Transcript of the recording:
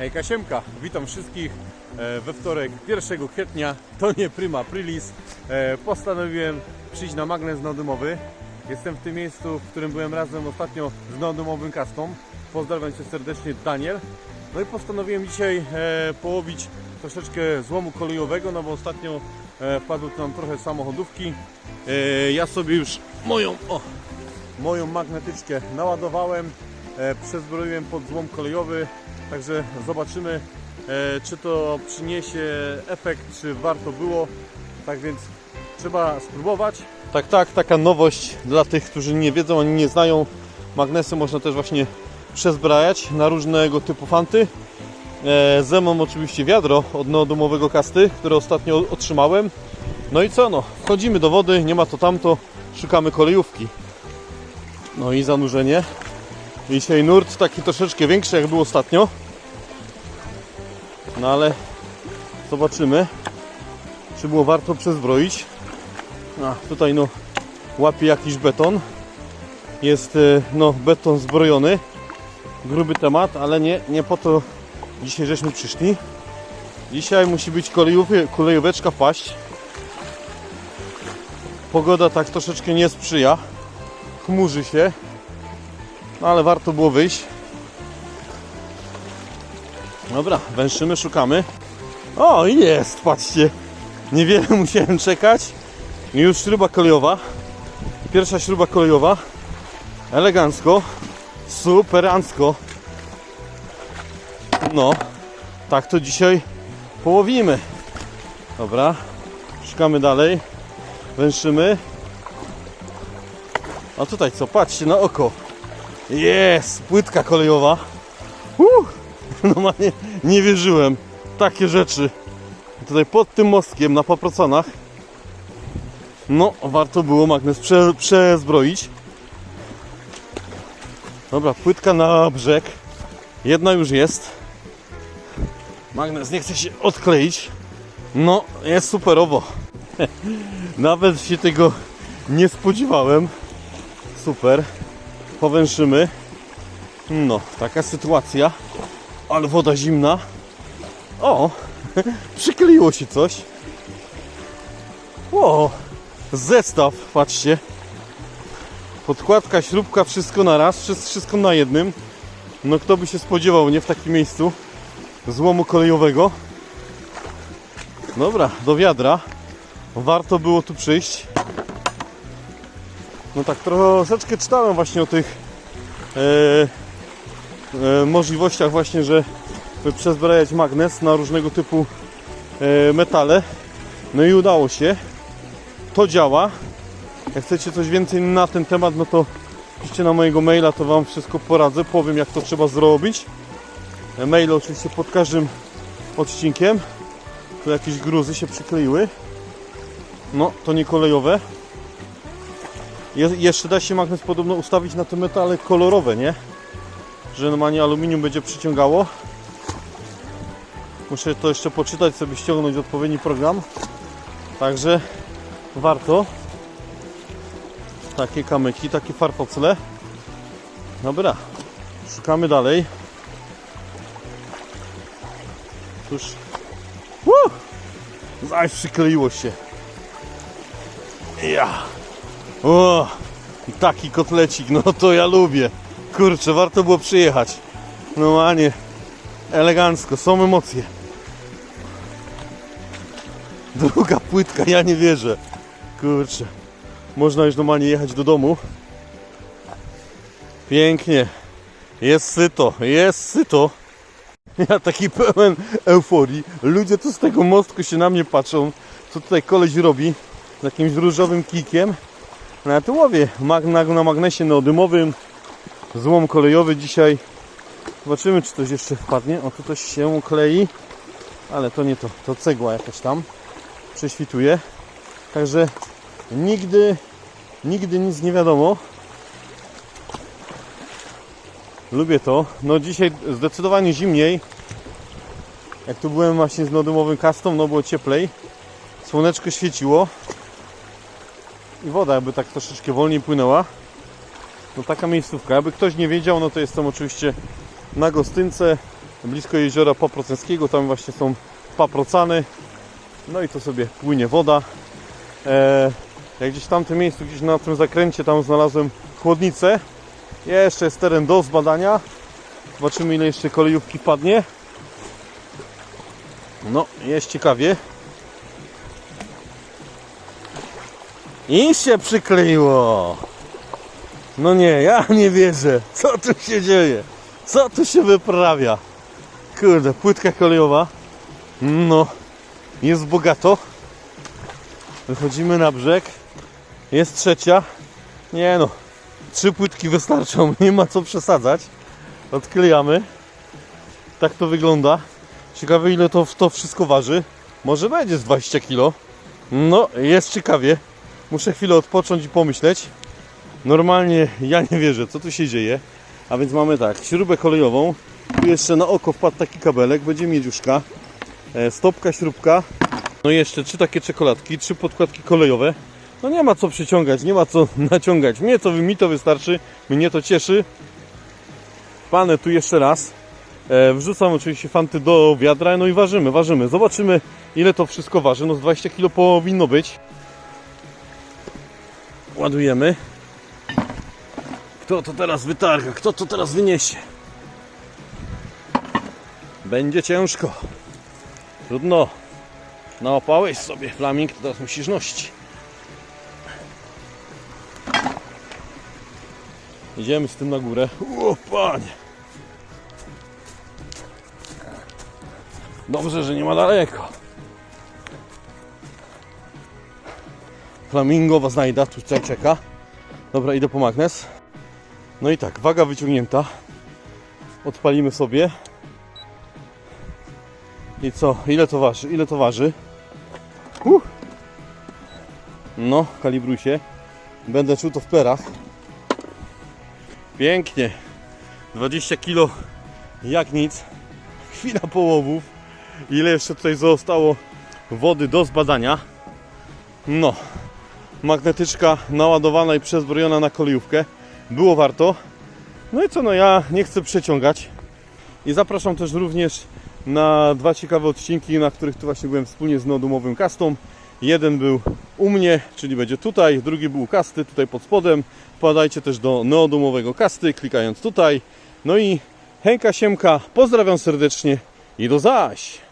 Hej Kasiemka, witam wszystkich e, we wtorek 1 kwietnia, to nie prima aprilis. E, Postanowiłem przyjść na magnes neodymowy. Jestem w tym miejscu, w którym byłem razem ostatnio z neodymowym kastą. Pozdrawiam Cię serdecznie Daniel. No i postanowiłem dzisiaj e, połowić troszeczkę złomu kolejowego, no bo ostatnio wpadły tu nam trochę samochodówki. Ja sobie już moją, o, moją magnetyczkę naładowałem, przezbroiłem pod złom kolejowy, także zobaczymy e, czy to przyniesie efekt, czy warto było. Tak więc trzeba spróbować. Tak, tak, taka nowość dla tych, którzy nie wiedzą ani nie znają. Magnesy można też właśnie przezbrajać na różnego typu fanty. E, ze mną oczywiście wiadro od neodomowego kasty, które ostatnio otrzymałem. No i co no, wchodzimy do wody, nie ma to tamto, szukamy kolejówki. No i zanurzenie. Dzisiaj nurt taki troszeczkę większy jak był ostatnio. No ale zobaczymy, czy było warto przezbroić. A tutaj no łapie jakiś beton. Jest e, no beton zbrojony. Gruby temat, ale nie, nie po to dzisiaj żeśmy przyszli. Dzisiaj musi być kolejóweczka wpaść. Pogoda tak troszeczkę nie sprzyja. Chmurzy się. No ale warto było wyjść. Dobra, węszymy, szukamy. O, jest, patrzcie. Niewiele musiałem czekać. Już śruba kolejowa. Pierwsza śruba kolejowa. Elegancko. Superancko. No, tak to dzisiaj połowimy. Dobra, szukamy dalej. Węszymy. A tutaj co? Patrzcie na oko. Jest! Płytka kolejowa. Uh, no nie, nie wierzyłem. Takie rzeczy. Tutaj pod tym mostkiem na Paprocanach. No, warto było magnes prze, przezbroić. Dobra, płytka na brzeg. Jedna już jest. Magnes nie chce się odkleić. No, jest superowo. Nawet się tego nie spodziewałem. Super. Powęszymy. No, taka sytuacja. Ale woda zimna. O, przykleiło się coś. O, zestaw, patrzcie. Podkładka, śrubka, wszystko na raz, wszystko na jednym. No kto by się spodziewał, nie w takim miejscu złomu kolejowego. Dobra, do wiadra. Warto było tu przyjść. No tak troszeczkę czytałem właśnie o tych e, e, możliwościach właśnie, że przezbrajać magnes na różnego typu e, metale. No i udało się. To działa. Jak chcecie coś więcej na ten temat, no to piszcie na mojego maila, to Wam wszystko poradzę. Powiem jak to trzeba zrobić. E, Maile oczywiście pod każdym odcinkiem. Tu jakieś gruzy się przykleiły. No, to nie kolejowe. Je, jeszcze da się magnes podobno ustawić na te metale kolorowe, nie? Że normalnie aluminium będzie przyciągało. Muszę to jeszcze poczytać, sobie ściągnąć odpowiedni program. Także warto. Takie kamyki, takie farfocle. Dobra, szukamy dalej. Cóż. Woo! Zaś przykleiło się. Ja. O, taki kotlecik, no to ja lubię. Kurczę, warto było przyjechać. Normalnie elegancko, są emocje. Druga płytka, ja nie wierzę. Kurczę. Można już normalnie jechać do domu. Pięknie. Jest syto, jest syto. Ja taki pełen euforii. Ludzie tu z tego mostku się na mnie patrzą. Co tutaj koleś robi? Z jakimś różowym kikiem. No ja tu łowię mag, na, na magnesie neodymowym. Złom kolejowy dzisiaj. Zobaczymy czy coś jeszcze wpadnie. O tu coś się klei. Ale to nie to. To cegła jakaś tam. Prześwituje. Także nigdy, nigdy nic nie wiadomo. Lubię to. No dzisiaj zdecydowanie zimniej. Jak tu byłem właśnie z nodymowym kastą, no było cieplej. Słoneczko świeciło. I woda jakby tak troszeczkę wolniej płynęła. No taka miejscówka. Jakby ktoś nie wiedział, no to jestem oczywiście na Gostynce blisko jeziora Paproceńskiego, tam właśnie są paprocany. No i to sobie płynie woda. E, jak gdzieś w tamtym miejscu, gdzieś na tym zakręcie, tam znalazłem chłodnicę. Jeszcze jest teren do zbadania. Zobaczymy ile jeszcze kolejówki padnie. No, jest ciekawie. I się przykleiło. No nie, ja nie wierzę. Co tu się dzieje? Co tu się wyprawia? Kurde, płytka kolejowa. No, jest bogato. Wychodzimy na brzeg. Jest trzecia. Nie no, trzy płytki wystarczą. Nie ma co przesadzać. Odklejamy. Tak to wygląda. Ciekawe ile to, to wszystko waży. Może będzie z 20 kg. No, jest ciekawie. Muszę chwilę odpocząć i pomyśleć. Normalnie ja nie wierzę, co tu się dzieje. A więc mamy tak, śrubę kolejową. Tu jeszcze na oko wpadł taki kabelek, będzie miedziuszka. E, stopka, śrubka. No i jeszcze trzy takie czekoladki, trzy podkładki kolejowe. No nie ma co przyciągać, nie ma co naciągać. Mnie to, mi to wystarczy, mnie to cieszy. Panę tu jeszcze raz. E, wrzucam oczywiście fanty do wiadra, no i ważymy, ważymy. Zobaczymy ile to wszystko waży. No z 20 kg powinno być. Ładujemy. Kto to teraz wytarga? Kto to teraz wyniesie? Będzie ciężko. Trudno. Nałapałeś sobie flaming, to teraz musisz nosić. Idziemy z tym na górę. O panie. Dobrze, że nie ma daleko. Flamingowa znajda tutaj czeka. Dobra, idę po magnes. No i tak, waga wyciągnięta. Odpalimy sobie. I co? Ile to waży? Ile to waży? Uh. No, kalibruj się. Będę czuł to w perach. Pięknie. 20 kg jak nic. Chwila połowów. Ile jeszcze tutaj zostało wody do zbadania. No, magnetyczka naładowana i przezbrojona na kolejówkę. Było warto. No i co, no ja nie chcę przeciągać. I zapraszam też również na dwa ciekawe odcinki, na których tu właśnie byłem wspólnie z neodumowym castą. Jeden był u mnie, czyli będzie tutaj, drugi był u kasty, tutaj pod spodem. Wpadajcie też do neodumowego kasty, klikając tutaj. No i Henka Siemka, pozdrawiam serdecznie i do zaś!